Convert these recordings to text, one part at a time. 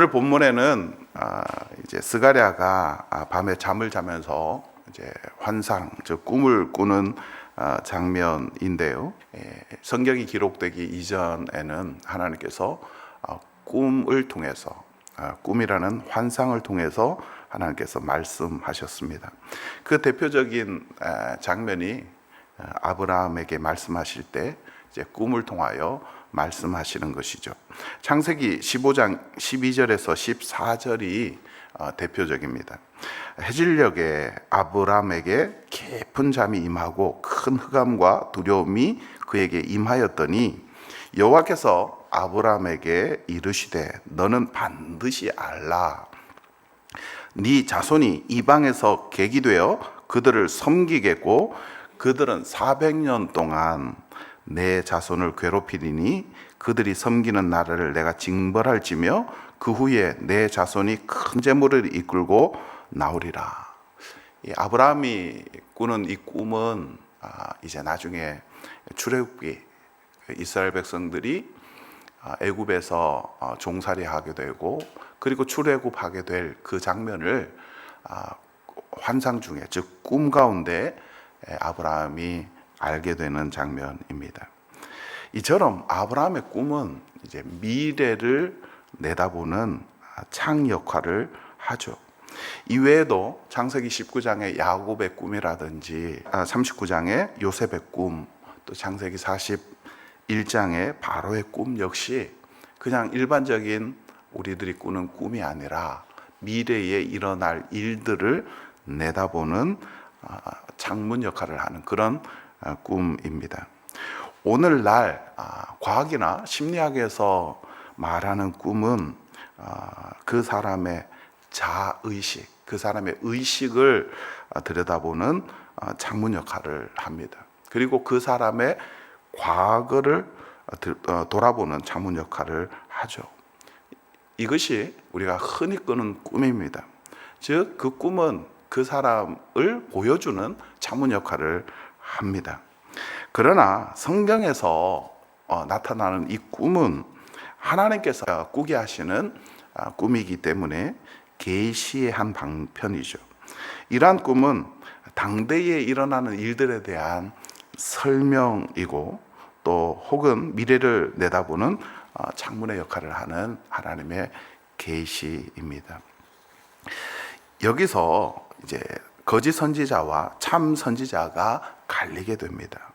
오늘 본문에는 아, 이제 스가랴가 아, 밤에 잠을 자면서 이제 환상, 즉 꿈을 꾸는 아, 장면인데요. 예, 성경이 기록되기 이전에는 하나님께서 아, 꿈을 통해서 아, 꿈이라는 환상을 통해서 하나님께서 말씀하셨습니다. 그 대표적인 아, 장면이 아, 아브라함에게 말씀하실 때 이제 꿈을 통하여 말씀하시는 것이죠. 창세기 15장 12절에서 14절이 어, 대표적입니다. 해질녘에 아브라함에게 깊은 잠이 임하고 큰 흑암과 두려움이 그에게 임하였더니 여호와께서 아브라함에게 이르시되 너는 반드시 알라 네 자손이 이방에서 객이 되어 그들을 섬기겠고 그들은 400년 동안 내 자손을 괴롭히리니 그들이 섬기는 나라를 내가 징벌할지며 그 후에 내 자손이 큰 재물을 이끌고 나오리라. 이 아브라함이 꾸는 이 꿈은 아, 이제 나중에 출애굽기 이스라엘 백성들이 아, 애굽에서 어, 종살이하게 되고 그리고 출애굽하게 될 그 장면을 아, 환상 중에 즉 꿈 가운데 에, 아브라함이 알게 되는 장면입니다. 이처럼 아브라함의 꿈은 이제 미래를 내다보는 창 역할을 하죠. 이외에도 창세기 19장의 야곱의 꿈이라든지 39장의 요셉의 꿈, 또 창세기 41장의 바로의 꿈 역시 그냥 일반적인 우리들이 꾸는 꿈이 아니라 미래에 일어날 일들을 내다보는 아, 창문 역할을 하는 그런 아, 꿈입니다. 오늘날 아, 과학이나 심리학에서 말하는 꿈은 아, 그 사람의 자의식, 그 사람의 의식을 아, 들여다보는 아, 창문 역할을 합니다. 그리고 그 사람의 과거를 아, 들- 어, 돌아보는 창문 역할을 하죠. 이것이 우리가 흔히 꾸는 꿈입니다. 즉, 그 꿈은 그 사람을 보여주는 창문 역할을 합니다. 그러나 성경에서 어, 나타나는 이 꿈은 하나님께서 꾸게 하시는 아, 꿈이기 때문에 계시의 한 방편이죠. 이러한 꿈은 당대에 일어나는 일들에 대한 설명이고 또 혹은 미래를 내다보는 어, 창문의 역할을 하는 하나님의 계시입니다. 여기서 이제 거짓 선지자와 참 선지자가 갈리게 됩니다.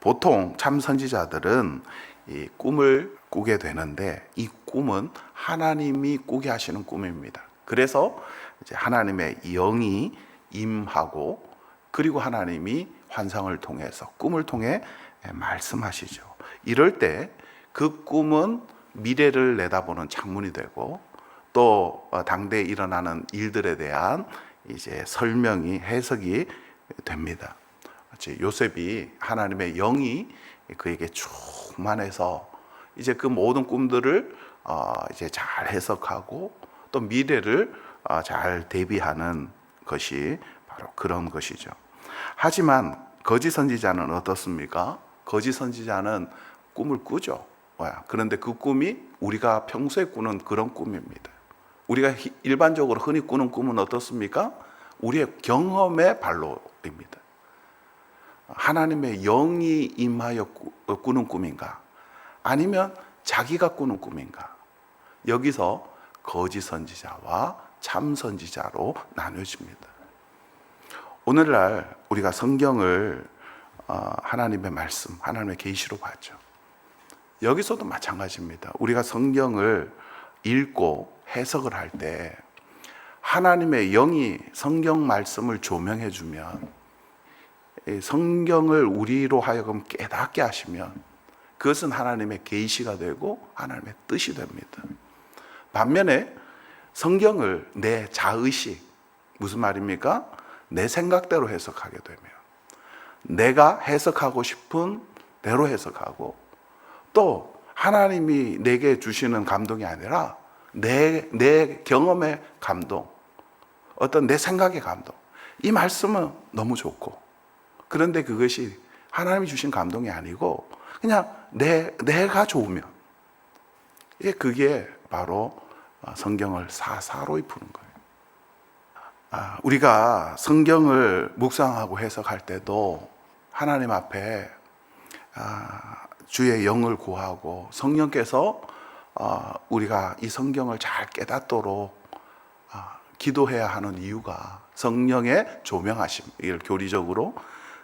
보통 참 선지자들은 이 꿈을 꾸게 되는데 이 꿈은 하나님이 꾸게 하시는 꿈입니다. 그래서 이제 하나님의 영이 임하고 그리고 하나님이 환상을 통해서 꿈을 통해 말씀하시죠. 이럴 때 그 꿈은 미래를 내다보는 창문이 되고 또 어, 당대에 일어나는 일들에 대한 이제 설명이 해석이 됩니다. 요셉이 하나님의 영이 그에게 충만해서 이제 그 모든 꿈들을 어, 이제 잘 해석하고 또 미래를 어, 잘 대비하는 것이 바로 그런 것이죠. 하지만 거짓 선지자는 어떻습니까? 거짓 선지자는 꿈을 꾸죠. 그런데 그 꿈이 우리가 평소에 꾸는 그런 꿈입니다. 우리가 히- 일반적으로 흔히 꾸는 꿈은 어떻습니까? 우리의 경험의 발로입니다. 하나님의 영이 임하여 꾸- 어, 꾸는 꿈인가? 아니면 자기가 꾸는 꿈인가? 여기서 거짓 선지자와 참 선지자로 나뉘어집니다. 오늘날 우리가 성경을 어, 하나님의 말씀, 하나님의 계시로 봤죠. 여기서도 마찬가지입니다. 우리가 성경을 읽고 해석을 할 때 하나님의 영이 성경 말씀을 조명해 주면 이 성경을 우리로 하여금 깨닫게 하시면 그것은 하나님의 계시가 되고 하나님의 뜻이 됩니다. 반면에 성경을 내 자의식 무슨 말입니까? 내 생각대로 해석하게 되면 내가 해석하고 싶은 대로 해석하고 또 하나님이 내게 주시는 감동이 아니라 내, 내 경험의 감동, 어떤 내 생각의 감동. 이 말씀은 너무 좋고, 그런데 그것이 하나님이 주신 감동이 아니고, 그냥 내, 내가 좋으면, 예, 그게 바로 어, 성경을 사사로이 푸는 거예요. 아, 우리가 성경을 묵상하고 해석할 때도 하나님 앞에 아, 주의 영을 구하고 성령께서 어, 우리가 이 성경을 잘 깨닫도록 아, 기도해야 하는 이유가 성령의 조명하심, 이걸 교리적으로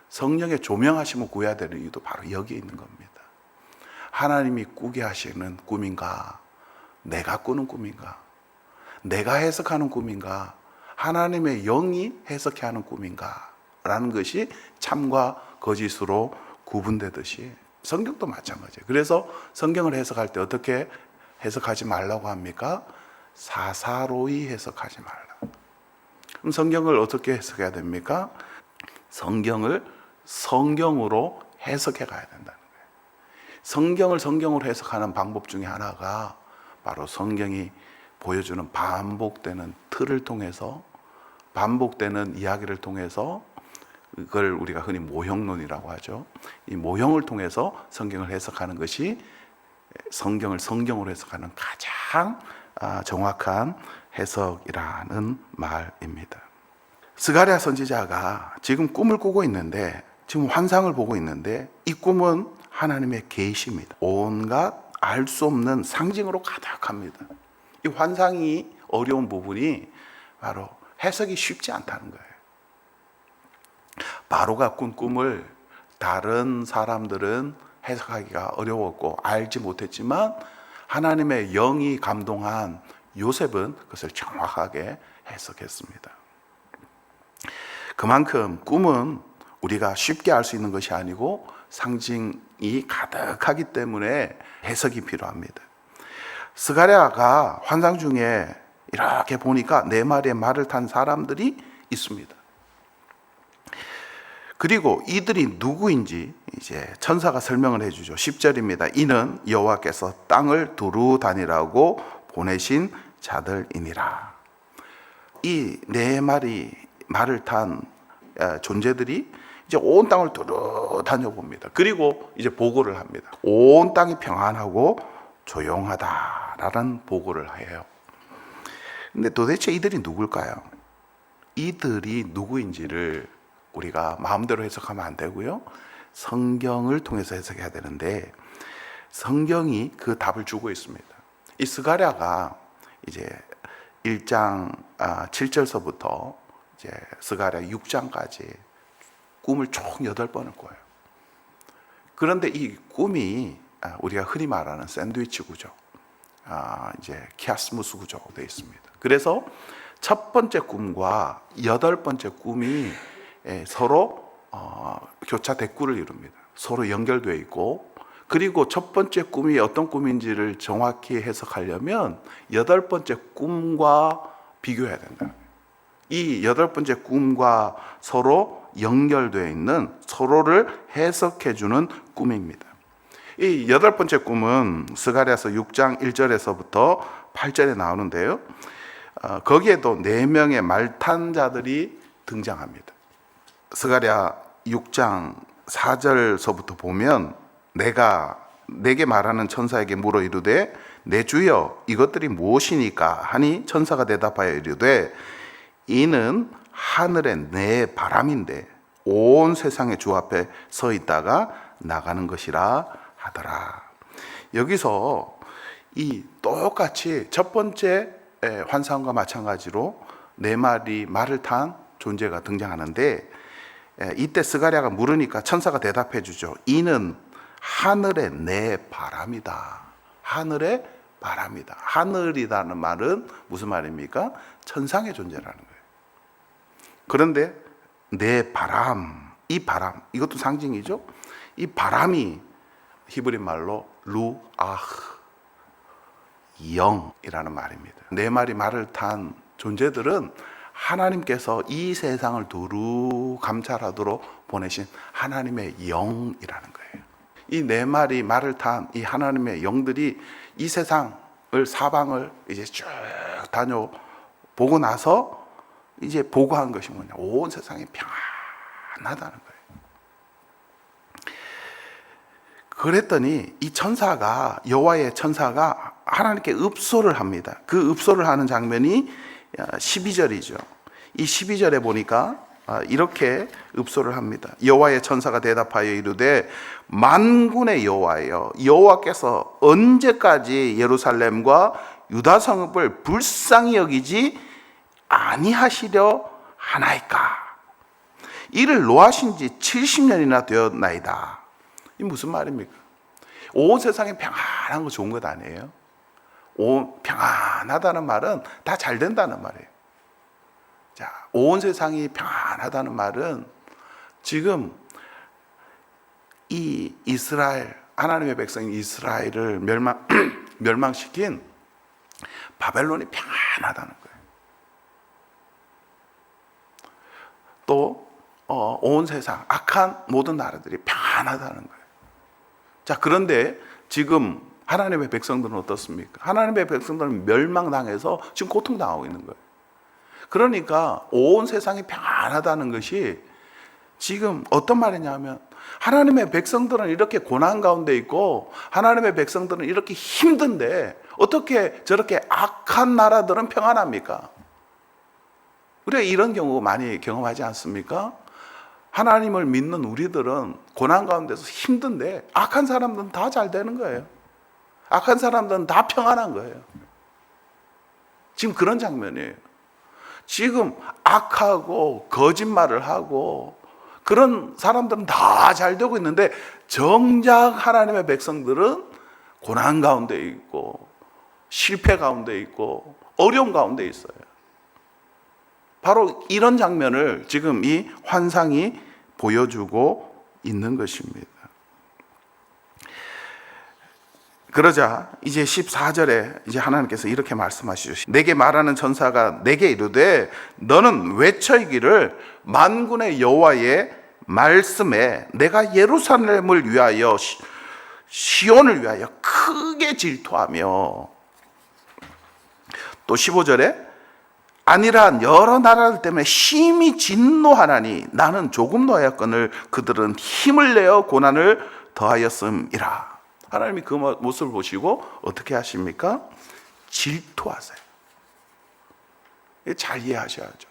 성령의 조명하심을 구해야 되는 이유도 바로 여기에 있는 겁니다. 하나님이 꾸게 하시는 꿈인가? 내가 꾸는 꿈인가? 내가 해석하는 꿈인가? 하나님의 영이 해석해 하는 꿈인가? 라는 것이 참과 거짓으로 구분되듯이 성경도 마찬가지예요. 그래서 성경을 해석할 때 어떻게 해석하지 말라고 합니까? 사사로이 해석하지 말라. 그럼 성경을 어떻게 해석해야 됩니까? 성경을 성경으로 해석해 가야 된다는 거예요. 성경을 성경으로 해석하는 방법 중에 하나가 바로 성경이 보여주는 반복되는 틀을 통해서 반복되는 이야기를 통해서 그걸 우리가 흔히 모형론이라고 하죠. 이 모형을 통해서 성경을 해석하는 것이 성경을 성경으로 해석하는 가장 아, 정확한 해석이라는 말입니다. 스가랴 선지자가 지금 꿈을 꾸고 있는데 지금 환상을 보고 있는데 이 꿈은 하나님의 계시입니다. 온갖 알 수 없는 상징으로 가득합니다. 이 환상이 어려운 부분이 바로 해석이 쉽지 않다는 거예요. 바로가 꾼 꿈을 다른 사람들은 해석하기가 어려웠고 알지 못했지만 하나님의 영이 감동한 요셉은 그것을 정확하게 해석했습니다. 그만큼 꿈은 우리가 쉽게 알 수 있는 것이 아니고 상징이 가득하기 때문에 해석이 필요합니다. 스가랴가 환상 중에 이렇게 보니까 네 마리의 말을 탄 사람들이 있습니다. 그리고 이들이 누구인지 이제 천사가 설명을 해주죠. 10절입니다. 이는 여호와께서 땅을 두루 다니라고 보내신 자들이니라. 이 네 마리 말을 탄 존재들이 이제 온 땅을 두루 다녀봅니다. 그리고 이제 보고를 합니다. 온 땅이 평안하고 조용하다라는 보고를 해요. 근데 도대체 이들이 누굴까요? 이들이 누구인지를 우리가 마음대로 해석하면 안 되고요. 성경을 통해서 해석해야 되는데 성경이 그 답을 주고 있습니다. 이 스가랴가 이제 1장 7절서부터 이제 스가랴 6장까지 꿈을 총 8번을 꿔요. 그런데 이 꿈이 아, 우리가 흔히 말하는 샌드위치 구조, 아, 이제 키아스무스 구조로 되어 있습니다. 그래서 첫 번째 꿈과 여덟 번째 꿈이 예, 서로 어, 교차 대꾸를 이룹니다. 서로 연결되어 있고 그리고 첫 번째 꿈이 어떤 꿈인지를 정확히 해석하려면 여덟 번째 꿈과 비교해야 된다. 이 여덟 번째 꿈과 서로 연결되어 있는 서로를 해석해 주는 꿈입니다. 이 여덟 번째 꿈은 스가랴서 6장 1절에서부터 8절에 나오는데요. 어, 거기에도 네 명의 말탄 자들이 등장합니다. 스가랴 6장 4절서부터 보면 내가 내게 말하는 천사에게 물어 이르되 내 주여 이것들이 무엇이니까 하니 천사가 대답하여 이르되 이는 하늘의 내 바람인데 온 세상의 주 앞에 서 있다가 나가는 것이라 하더라. 여기서 이 똑같이 첫 번째 환상과 마찬가지로 네 마리 말을 탄 존재가 등장하는데 이때 스가랴가 물으니까 천사가 대답해 주죠. 이는 하늘의 내 바람이다. 하늘의 바람이다. 하늘이라는 말은 무슨 말입니까? 천상의 존재라는 거예요. 그런데 내 바람, 이 바람, 이것도 상징이죠. 이 바람이 히브리 말로 루아흐, 영이라는 말입니다. 네 마리 말을 탄 존재들은 하나님께서 이 세상을 두루 감찰하도록 보내신 하나님의 영이라는 거예요. 이 네 마리 말을 탄 이 하나님의 영들이 이 세상을 사방을 이제 쭉 다녀 보고 나서 이제 보고한 것이 뭐냐? 온 세상이 평안하다는 거예요. 그랬더니 이 천사가 여호와의 천사가 하나님께 읍소를 합니다. 그 읍소를 하는 장면이 12절이죠. 이 12절에 보니까 아, 이렇게 읍소를 합니다. 여호와의 천사가 대답하여 이르되 만군의 여호와여 여호와께서 언제까지 예루살렘과 유다 성읍을 불쌍히 여기지 아니하시려 하나이까 이를 노하신 지 70년이나 되었나이다. 이 무슨 말입니까? 온 세상에 평안한 거 좋은 것 아니에요? 온 평안하다는 말은 다 잘 된다는 말이에요. 자, 온 세상이 평안하다는 말은 지금 이 이스라엘 하나님의 백성 이스라엘을 멸망 멸망시킨 바벨론이 평안하다는 거예요. 또 어, 온 세상 악한 모든 나라들이 평안하다는 거예요. 자, 그런데 지금 하나님의 백성들은 어떻습니까? 하나님의 백성들은 멸망당해서 지금 고통당하고 있는 거예요. 그러니까 온 세상이 평안하다는 것이 지금 어떤 말이냐면 하나님의 백성들은 이렇게 고난 가운데 있고 하나님의 백성들은 이렇게 힘든데 어떻게 저렇게 악한 나라들은 평안합니까? 우리가 이런 경우 많이 경험하지 않습니까? 하나님을 믿는 우리들은 고난 가운데서 힘든데 악한 사람들은 다 잘 되는 거예요. 악한 사람들은 다 평안한 거예요. 지금 그런 장면이에요. 지금 악하고 거짓말을 하고 그런 사람들은 다 잘 되고 있는데 정작 하나님의 백성들은 고난 가운데 있고 실패 가운데 있고 어려움 가운데 있어요. 바로 이런 장면을 지금 이 환상이 보여주고 있는 것입니다. 그러자 이제 14절에 이제 하나님께서 이렇게 말씀하시죠. 내게 말하는 천사가 내게 이르되 너는 외쳐 이기를 만군의 여호와의 말씀에 내가 예루살렘을 위하여 시- 시온을 위하여 크게 질투하며 또 15절에 아니라 여러 나라들 때문에 심히 진노하나니 나는 조금 노하였거늘 그들은 힘을 내어 고난을 더하였음이라. 하나님이 그 모습을 보시고 어떻게 하십니까? 질투하세요. 잘 이해하셔야죠.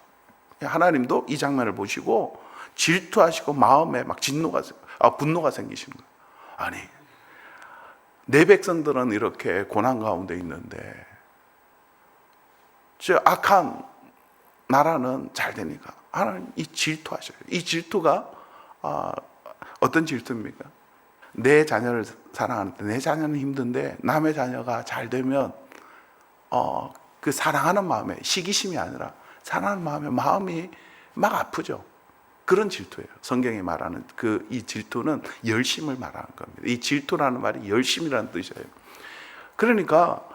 하나님도 이 장면을 보시고 질투하시고 마음에 막 진노가 아 분노가 생기시는 거예요. 아니 내 백성들은 이렇게 고난 가운데 있는데 저 악한 나라는 잘 되니까 하나님 이 질투하셔요. 이 질투가 아, 어떤 질투입니까? 내 자녀를 사랑하는데 내 자녀는 힘든데 남의 자녀가 잘 되면 어, 그 사랑하는 마음에 시기심이 아니라 사랑하는 마음에 마음이 막 아프죠. 그런 질투예요. 성경이 말하는 그 이 질투는 열심을 말하는 겁니다. 이 질투라는 말이 열심이라는 뜻이에요. 그러니까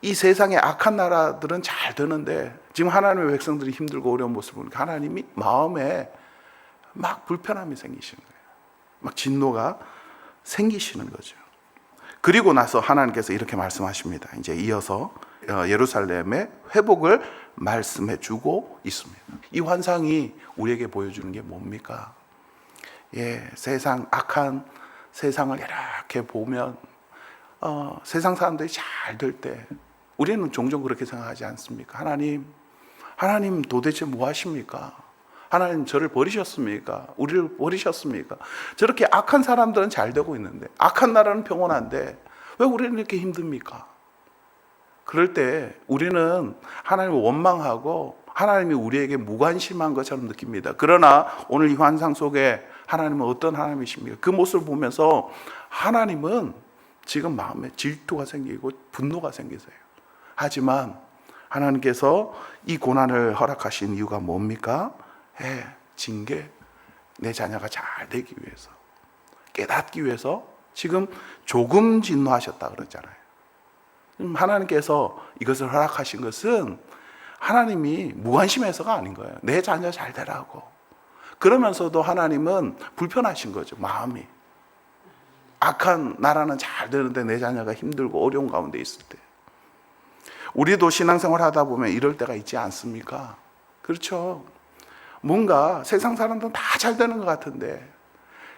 이 세상의 악한 나라들은 잘 되는데 지금 하나님의 백성들이 힘들고 어려운 모습을 보니까 하나님이 마음에 막 불편함이 생기시는 거예요. 막 진노가 생기시는 거죠. 그리고 나서 하나님께서 이렇게 말씀하십니다. 이제 이어서 어, 예루살렘의 회복을 말씀해 주고 있습니다. 이 환상이 우리에게 보여주는 게 뭡니까? 예, 세상 악한 세상을 이렇게 보면 어, 세상 사람들이 잘 될 때 우리는 종종 그렇게 생각하지 않습니까? 하나님, 하나님 도대체 뭐 하십니까? 하나님 저를 버리셨습니까? 우리를 버리셨습니까? 저렇게 악한 사람들은 잘 되고 있는데 악한 나라는 평온한데 왜 우리는 이렇게 힘듭니까? 그럴 때 우리는 하나님을 원망하고 하나님이 우리에게 무관심한 것처럼 느낍니다. 그러나 오늘 이 환상 속에 하나님은 어떤 하나님이십니까? 그 모습을 보면서 하나님은 지금 마음에 질투가 생기고 분노가 생기세요. 하지만 하나님께서 이 고난을 허락하신 이유가 뭡니까? 예, 징계. 내 자녀가 잘 되기 위해서. 깨닫기 위해서 지금 조금 진노하셨다 그러잖아요. 음, 하나님께서 이것을 허락하신 것은 하나님이 무관심해서가 아닌 거예요. 내 자녀 잘 되라고. 그러면서도 하나님은 불편하신 거죠, 마음이. 악한 나라는 잘 되는데 내 자녀가 힘들고 어려운 가운데 있을 때. 우리도 신앙생활 하다 보면 이럴 때가 있지 않습니까? 그렇죠. 뭔가 세상 사람들은 다 잘 되는 것 같은데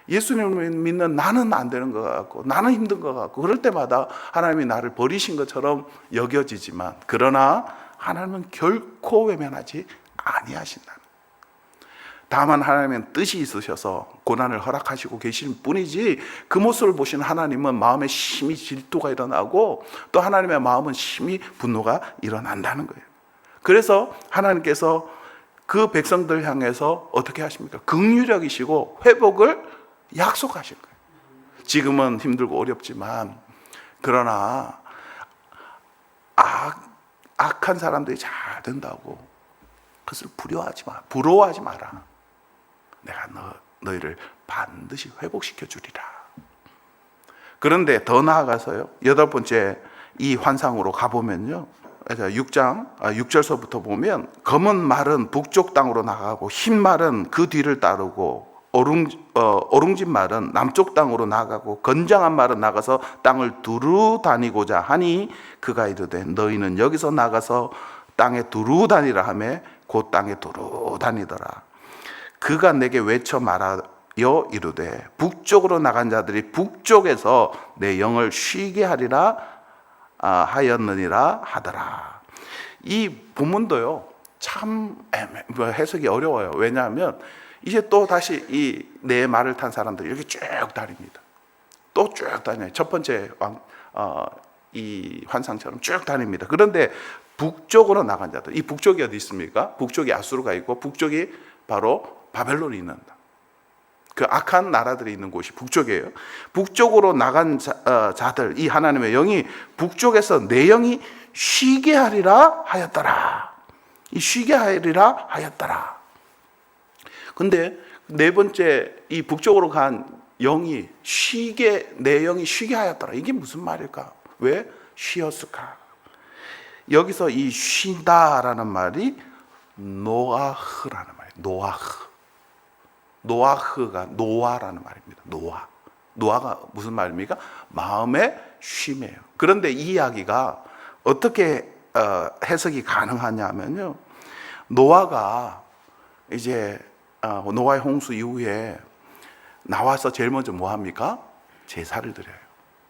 예수님을 믿는 나는 안 되는 것 같고 나는 힘든 것 같고 그럴 때마다 하나님이 나를 버리신 것처럼 여겨지지만 그러나 하나님은 결코 외면하지 아니하신다. 다만 하나님은 뜻이 있으셔서 고난을 허락하시고 계신 뿐이지 그 모습을 보시는 하나님은 마음에 심히 질투가 일어나고 또 하나님의 마음은 심히 분노가 일어난다는 거예요. 그래서 하나님께서 그 백성들 향해서 어떻게 하십니까? 긍휼력이시고 회복을 약속하실 거예요. 지금은 힘들고 어렵지만 그러나 악, 악한 사람들이 잘 된다고 그것을 부러워하지 마. 부러워하지 마라. 내가 너, 너희를 반드시 회복시켜 주리라. 그런데 더 나아가서요. 여덟 번째 이 환상으로 가보면요. 6장, 6절서부터 보면 검은 말은 북쪽 땅으로 나가고 흰 말은 그 뒤를 따르고 오룽, 어, 오룽진 말은 남쪽 땅으로 나가고 건장한 말은 나가서 땅을 두루 다니고자 하니 그가 이르되 너희는 여기서 나가서 땅에 두루 다니라 하매 곧 땅에 두루 다니더라. 그가 내게 외쳐 말하여 이르되 북쪽으로 나간 자들이 북쪽에서 내 영을 쉬게 하리라 아, 하였느니라 하더라. 이 본문도요 참 애매, 뭐 해석이 어려워요. 왜냐하면 이제 또 다시 이 내 말을 탄 사람들이 이렇게 쭉 다닙니다. 또 쭉 다녀요. 첫 번째 왕, 어, 이 환상처럼 쭉 다닙니다. 그런데 북쪽으로 나간 자들, 이 북쪽이 어디 있습니까? 북쪽이 아수르가 있고 북쪽이 바로 바벨론이 있는다. 그 악한 나라들이 있는 곳이 북쪽이에요. 북쪽으로 나간 자, 어, 자들, 이 하나님의 영이 북쪽에서 내 영이 쉬게 하리라 하였더라. 이 쉬게 하리라 하였더라. 근데 네 번째 이 북쪽으로 간 영이 쉬게 내 영이 쉬게 하였더라. 이게 무슨 말일까? 왜 쉬었을까? 여기서 이 쉰다라는 말이 노아흐라는 말이에요. 노아흐. 노아흐가 노아라는 말입니다. 노아. 노아가 무슨 말입니까? 마음의 쉼이에요. 그런데 이 이야기가 어떻게 어, 해석이 가능하냐면요. 노아가 이제 어, 노아의 홍수 이후에 나와서 제일 먼저 뭐 합니까? 제사를 드려요.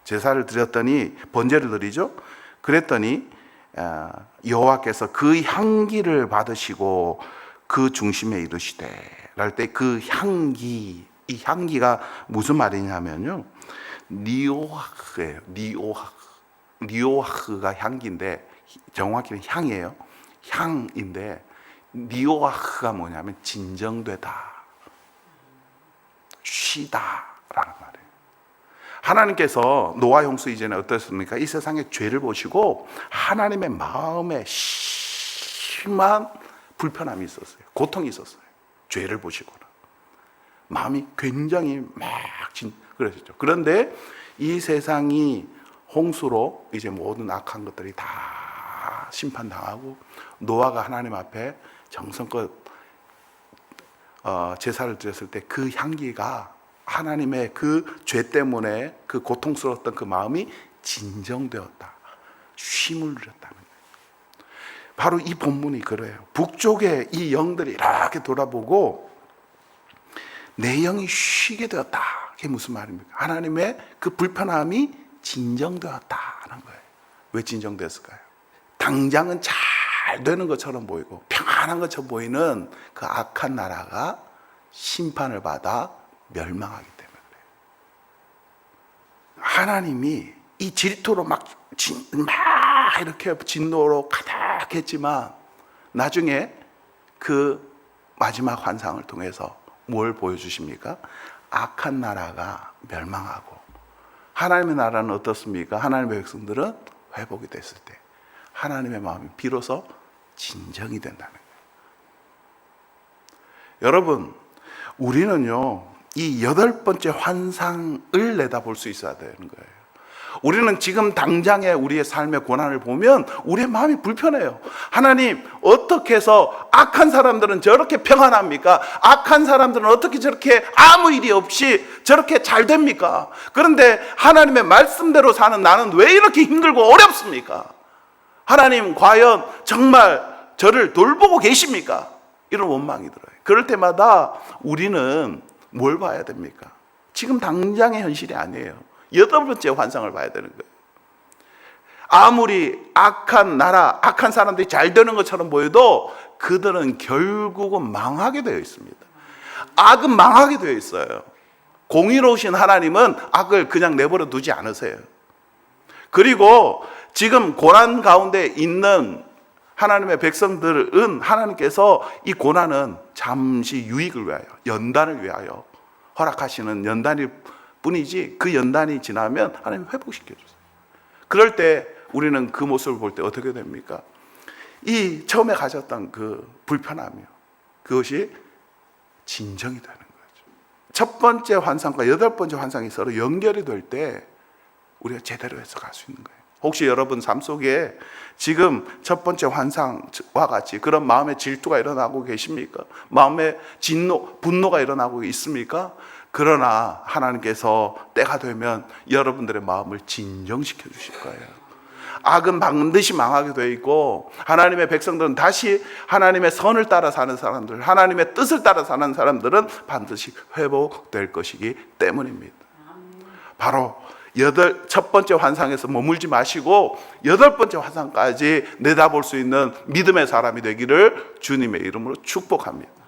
제사를 드렸더니 번제를 드리죠. 그랬더니 어, 여호와께서 그 향기를 받으시고 그 중심에 이르시되 랄때그 향기 이 향기가 무슨 말이냐면요. 니오하크예요. 니오하크. 니오하크가 향기인데 정확히는 향이에요. 향인데 니오하크가 뭐냐면 진정되다. 쉬다라는 말이에요. 하나님께서 노아 홍수 이전에 어떻습니까? 이 세상의 죄를 보시고 하나님의 마음에 심한 불편함이 있었어요. 고통이 있었어요. 죄를 보시고는. 마음이 굉장히 막 진, 그러셨죠. 그런데 이 세상이 홍수로 이제 모든 악한 것들이 다 심판당하고 노아가 하나님 앞에 정성껏 어, 제사를 드렸을 때 그 향기가 하나님의 그 죄 때문에 그 고통스러웠던 그 마음이 진정되었다. 쉼을 누렸다는. 바로 이 본문이 그래요. 북쪽에 이 영들이 이렇게 돌아보고 내 영이 쉬게 되었다. 그게 무슨 말입니까? 하나님의 그 불편함이 진정되었다는 거예요. 왜 진정됐을까요? 당장은 잘 되는 것처럼 보이고 평안한 것처럼 보이는 그 악한 나라가 심판을 받아 멸망하기 때문에 그래요. 하나님이 이 질투로 막, 진, 막 이렇게 진노로 가득 했지만 나중에 그 마지막 환상을 통해서 뭘 보여주십니까? 악한 나라가 멸망하고 하나님의 나라는 어떻습니까? 하나님의 백성들은 회복이 됐을 때 하나님의 마음이 비로소 진정이 된다는 거예요. 여러분, 우리는요, 이 여덟 번째 환상을 내다볼 수 있어야 되는 거예요. 우리는 지금 당장의 우리의 삶의 고난을 보면 우리의 마음이 불편해요. 하나님, 어떻게 해서 악한 사람들은 저렇게 평안합니까? 악한 사람들은 어떻게 저렇게 아무 일이 없이 저렇게 잘 됩니까? 그런데 하나님의 말씀대로 사는 나는 왜 이렇게 힘들고 어렵습니까? 하나님, 과연 정말 저를 돌보고 계십니까? 이런 원망이 들어요. 그럴 때마다 우리는 뭘 봐야 됩니까? 지금 당장의 현실이 아니에요. 여덟 번째 환상을 봐야 되는 거예요. 아무리 악한 나라, 악한 사람들이 잘 되는 것처럼 보여도 그들은 결국은 망하게 되어 있습니다. 악은 망하게 되어 있어요. 공의로우신 하나님은 악을 그냥 내버려 두지 않으세요. 그리고 지금 고난 가운데 있는 하나님의 백성들은 하나님께서 이 고난은 잠시 유익을 위하여, 연단을 위하여 허락하시는 연단일 뿐이지 그 연단이 지나면 하나님 회복시켜 주세요. 그럴 때 우리는 그 모습을 볼 때 어떻게 됩니까? 이 처음에 가졌던 그 불편함이요. 그것이 진정이 되는 거죠. 첫 번째 환상과 여덟 번째 환상이 서로 연결이 될 때 우리가 제대로 해서 갈 수 있는 거예요. 혹시 여러분 삶 속에 지금 첫 번째 환상과 같이 그런 마음의 질투가 일어나고 계십니까? 마음의 진노, 분노가 일어나고 있습니까? 그러나 하나님께서 때가 되면 여러분들의 마음을 진정시켜 주실 거예요. 악은 반드시 망하게 되어 있고 하나님의 백성들은 다시 하나님의 선을 따라 사는 사람들, 하나님의 뜻을 따라 사는 사람들은 반드시 회복될 것이기 때문입니다. 바로 여덟 첫 번째 환상에서 머물지 마시고 여덟 번째 환상까지 내다볼 수 있는 믿음의 사람이 되기를 주님의 이름으로 축복합니다.